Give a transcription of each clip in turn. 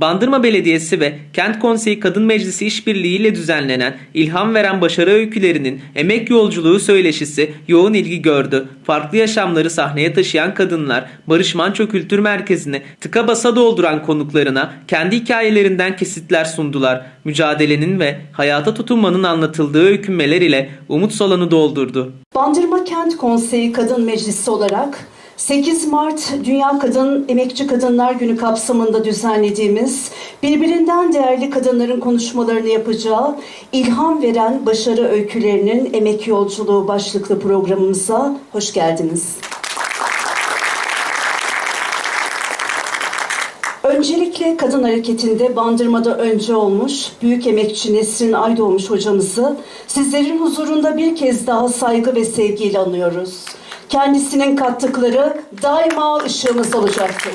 Bandırma Belediyesi ve Kent Konseyi Kadın Meclisi işbirliğiyle düzenlenen ilham veren başarı öykülerinin emek yolculuğu söyleşisi yoğun ilgi gördü. Farklı yaşamları sahneye taşıyan kadınlar Barış Manço Kültür Merkezi'ne tıka basa dolduran konuklarına kendi hikayelerinden kesitler sundular. Mücadelenin ve hayata tutunmanın anlatıldığı öykünmeler ile umut salonu doldurdu. Bandırma Kent Konseyi Kadın Meclisi olarak 8 Mart Dünya Kadın Emekçi Kadınlar Günü kapsamında düzenlediğimiz birbirinden değerli kadınların konuşmalarını yapacağı ilham veren başarı öykülerinin emek yolculuğu başlıklı programımıza hoş geldiniz. Öncelikle kadın hareketinde bandırmada önce olmuş büyük emekçi Nesrin Aydoğmuş hocamızı sizlerin huzurunda bir kez daha saygı ve sevgiyle anıyoruz. Kendisinin kattıkları daima ışığımız olacaktır.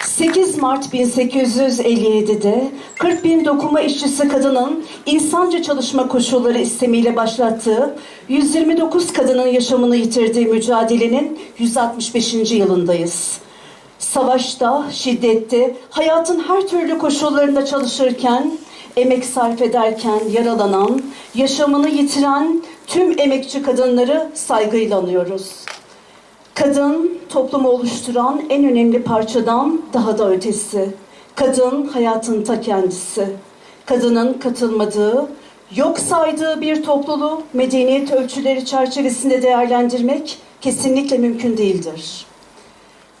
8 Mart 1857'de 40 bin dokuma işçisi kadının insanca çalışma koşulları istemiyle başlattığı 129 kadının yaşamını yitirdiği mücadelenin 165. yılındayız. Savaşta, şiddette, hayatın her türlü koşullarında çalışırken, emek sarf ederken yaralanan, yaşamını yitiren tüm emekçi kadınları saygıyla anıyoruz. Kadın toplumu oluşturan en önemli parçadan daha da ötesi. Kadın hayatın ta kendisi. Kadının katılmadığı, yok saydığı bir topluluğu medeniyet ölçüleri çerçevesinde değerlendirmek kesinlikle mümkün değildir.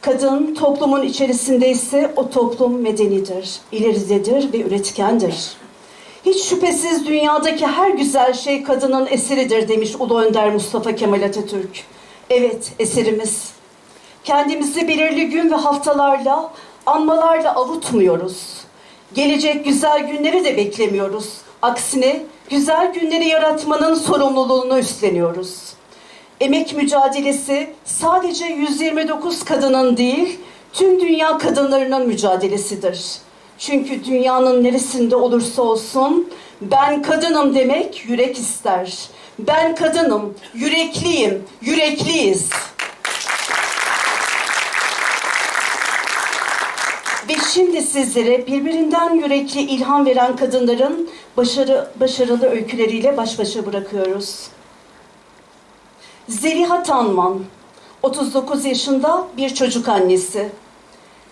Kadın toplumun içerisinde ise o toplum medenidir, ileridedir ve üretkendir. Hiç şüphesiz dünyadaki her güzel şey kadının eseridir demiş Ulu Önder Mustafa Kemal Atatürk. Evet, eserimiz. Kendimizi belirli gün ve haftalarla, anmalarla avutmuyoruz. Gelecek güzel günleri de beklemiyoruz. Aksine güzel günleri yaratmanın sorumluluğunu üstleniyoruz. Emek mücadelesi sadece 129 kadının değil, tüm dünya kadınlarının mücadelesidir. Çünkü dünyanın neresinde olursa olsun ben kadınım demek yürek ister. Ben kadınım, yürekliyim, yürekliyiz. Ve şimdi sizlere birbirinden yürekli ilham veren kadınların başarı, başarılı öyküleriyle baş başa bırakıyoruz. Zeliha Tanman, 39 yaşında bir çocuk annesi.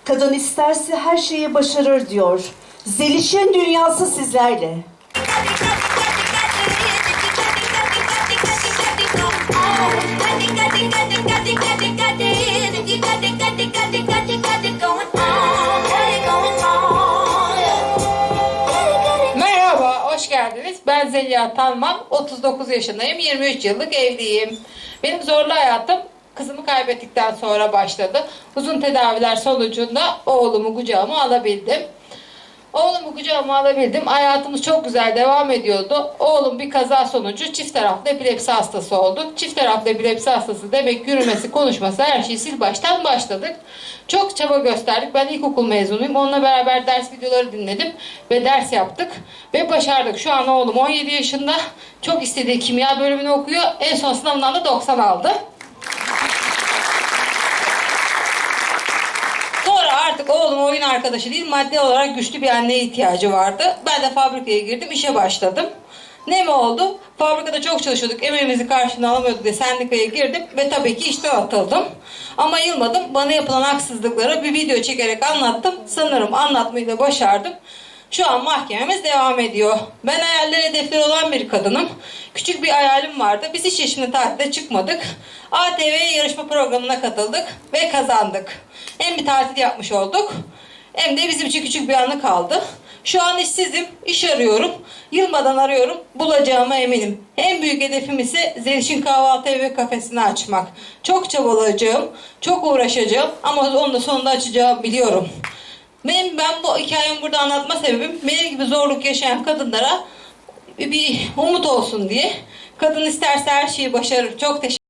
Kadın isterse her şeyi başarır diyor. Zeliş'in dünyası sizlerle. Merhaba, hoş geldiniz. Ben Zeliha Tanman, 39 yaşındayım, 23 yıllık evliyim. Benim zorlu hayatım kızımı kaybettikten sonra başladı. Uzun tedaviler sonucunda oğlumu kucağıma alabildim. Oğlumu kucağıma alabildim. Hayatımız çok güzel devam ediyordu. Oğlum bir kaza sonucu çift taraflı epilepsi hastası oldu. Çift taraflı epilepsi hastası demek yürümesi, konuşması her şeyi sil baştan başladık. Çok çaba gösterdik. Ben ilkokul mezunuyum. Onunla beraber ders videoları dinledim ve ders yaptık ve başardık. Şu an oğlum 17 yaşında. Çok istediği kimya bölümünü okuyor. En son sınavından da 90 aldı. Sonra artık oğlum oyun arkadaşı değil maddi olarak güçlü bir anneye ihtiyacı vardı. Ben de fabrikaya girdim işe başladım. Ne mi oldu? Fabrikada çok çalışıyorduk. Emeğimizi karşılığını alamıyorduk diye sendikaya girdim ve tabii ki işten atıldım. Ama yılmadım. Bana yapılan haksızlıkları bir video çekerek anlattım. Sanırım anlatmayı da başardım. Şu an mahkememiz devam ediyor. Ben hayaller hedefleri olan bir kadınım. Küçük bir hayalim vardı. Biz hiç yaşında tatilde çıkmadık. ATV yarışma programına katıldık ve kazandık. Hem bir tatil yapmış olduk hem de bizim için küçük bir anı kaldı. Şu an işsizim, iş arıyorum. Yılmadan arıyorum, bulacağıma eminim. En büyük hedefim ise Zeliş'in kahvaltı evi kafesini açmak. Çok çabalayacağım, çok uğraşacağım ama onu da sonunda açacağımı biliyorum. Benim, ben bu hikayemi burada anlatma sebebim benim gibi zorluk yaşayan kadınlara bir umut olsun diye. Kadın isterse her şeyi başarır. Çok teşekkür